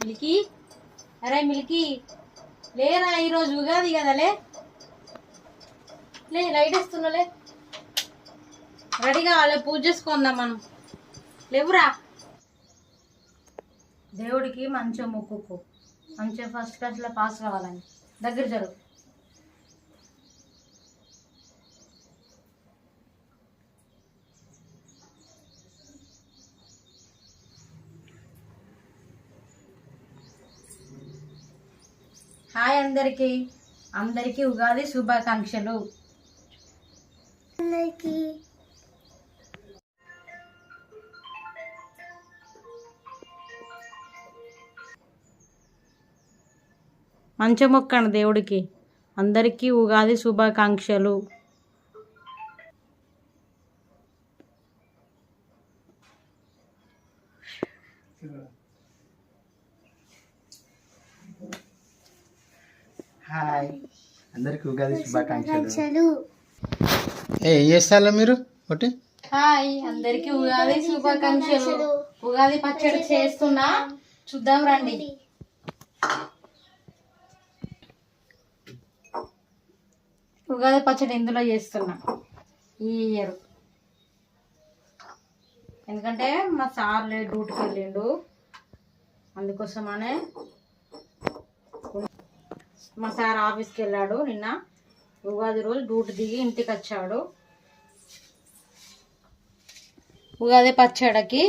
Milky? అరే Milky లేరా ఈరోజు ఉగాది కదలే లే? లైట్ వేస్తున్నాలే రెడీ కావాలి పూజ చేసుకుందాం మనం. లేవురా? దేవుడికి మంచిగా మొక్కుకో మంచిగా ఫస్ట్ క్లాస్లో పాస్ కావాలని. దగ్గర జరుగు. హాయ్ అందరికీ. అందరికీ ఉగాది శుభాకాంక్షలు. అందరికి. మంచి మొక్కండి దేవుడికి అందరికీ ఉగాది శుభాకాంక్షలు. హాయ్. అందరికి ఉగాది శుభాకాంక్షలు. ఏ చేస్తారా మీరు? ఒకటి. హాయ్ అందరికీ ఉగాది శుభాకాంక్షలు. ఉగాది పచ్చడి చేస్తున్నా. చూద్దాం రండి. ఉగాది పచ్చడి ఇందులో చేస్తున్నా. ఈ ఇయర్. ఎందుకంటే మా సార్ లే డ్యూటీకి వెళ్ళిండు. అందుకోసమనే మా సార్ ఆఫీస్కి వెళ్ళాడు నిన్న. ఉగాది రోజు డ్యూటీ దిగి ఇంటికి వచ్చాడు. ఉగాది పచ్చడికి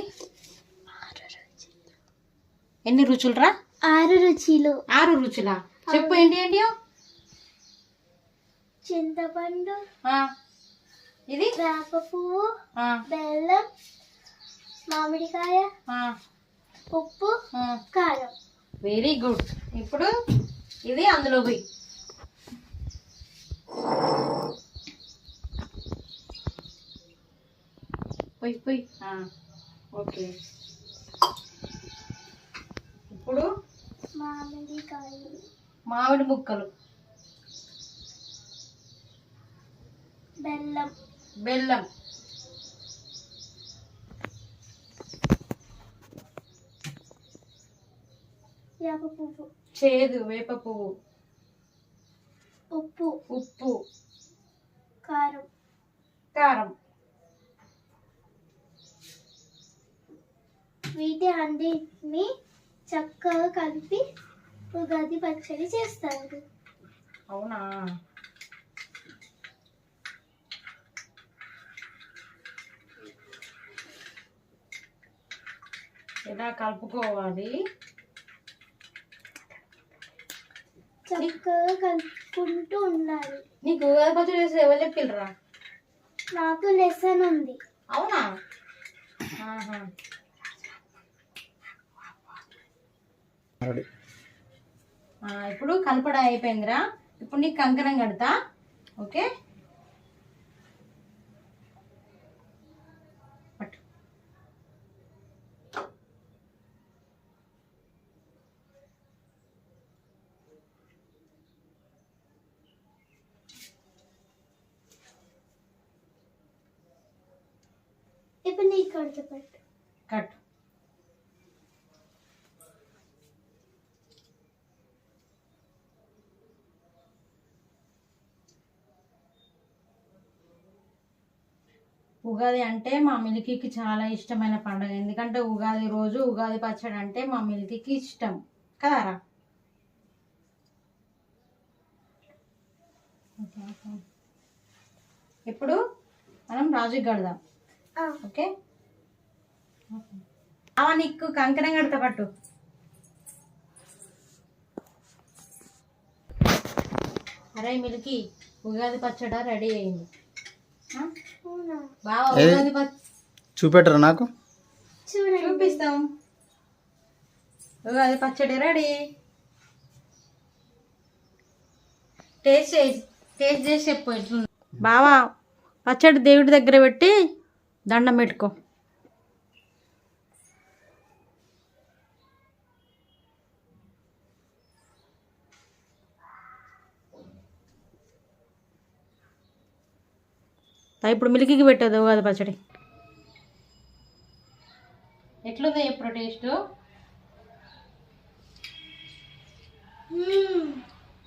ఎన్ని రుచులురా? ఆరు రుచులు. ఆరు రుచులా? చెప్పు ఏంటి ఏంటియో చింతపండు ఆ, ఇది? వేప పువ్వు బెల్లం మామిడికాయ ఉప్పు. కారం. Very good. ఇప్పుడు ఇది అందులో పోయి. పోయి పోయి. ఆ, ఓకే. ఇప్పుడు? మామిడికాయ మామిడి ముక్కలు. బెల్లం. బెల్లం. వేప పువ్వు. చేదు వేప పువ్వు. ఉప్పు. ఉప్పు. కారం. కారం. వీటి అన్నిటిని చక్కగా కలిపి ఉగాది పచ్చడి చేస్తారు. అవునా? ఇలా కలుపుకోవాలి? చక్కగా కలుపుకుంటూ ఉండాలి. నీకు ఉగాది పచ్చడి వేసి ఎవరు చెప్పిల్లరా? నాకు లెసన్ ఉంది. అవునా? ఆహా. రెడీ. ఆ, ఇప్పుడు కలపడం అయిపోయిందిరా. ఇప్పుడు నీకు కంకణం కడతా. ఓకే పట్టు ఇప్పుడు నీకు కడుతు ఉగాది అంటే మా మిల్కీకి చాలా ఇష్టమైన పండుగ. ఎందుకంటే ఉగాది రోజు ఉగాది పచ్చడి అంటే మా మిల్కీకి ఇష్టం. కదారా ఇప్పుడు మనం రాజుకి కడదాం. ఓకే? అవ నీకు కంకణం కడతా పట్టు. అరే మిల్కి ఉగాది పచ్చడ రెడీ అయింది. బావా? ఉగాది పచ్చ చూపెట్టరా నాకు? చూడండి. చూపిస్తాం. ఉగాది పచ్చడి రెడీ. టేస్ట్ టేస్ట్ చేసి చెప్పు బావా పచ్చడి దేవుడి దగ్గర పెట్టి దండం పెట్టుకో. ఇప్పుడు మిలికికి పెట్టదు కదా పచ్చడి. ఎట్లుంది ఎప్పుడు టేస్ట్?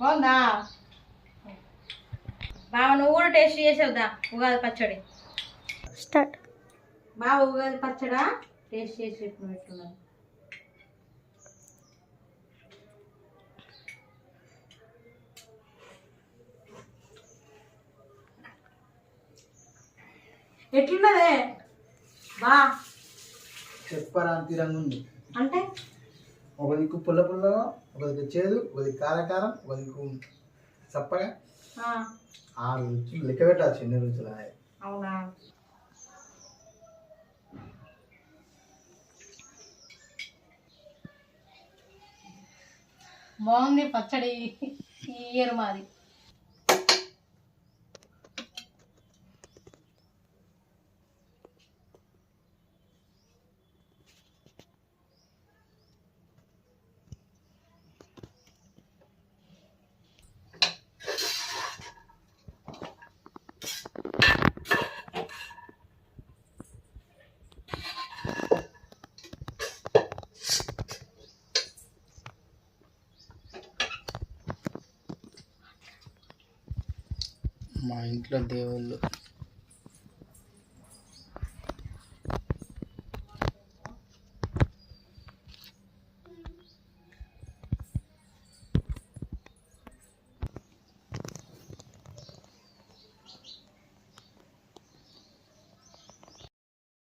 బాగుందా? బాబా నువ్వు కూడా టేస్ట్ చేసావుదా ఉగాది పచ్చడి. స్టార్ట్. బాబా ఉగాది పచ్చడా? టేస్ట్ చేసి ఇప్పుడు పెట్టున్నావు ఎట్లున్నదే? బా. చెప్పరా తీరంగా ఉంది అంటే? ఒక దిక్కు పుల్ల పుల్లగా ఒక దిక్కు చేదు ఒక దిక్కు కారకారం ఒక దిక్కు చప్పగా. ఆ, ఆరు రుచులు లెక్క పెట్టాల్సి ఎన్ని రుచులు అవునా? బాగుంది పచ్చడి. ఈ ఇయర్ మాది. మా ఇంట్లో దేవుళ్ళు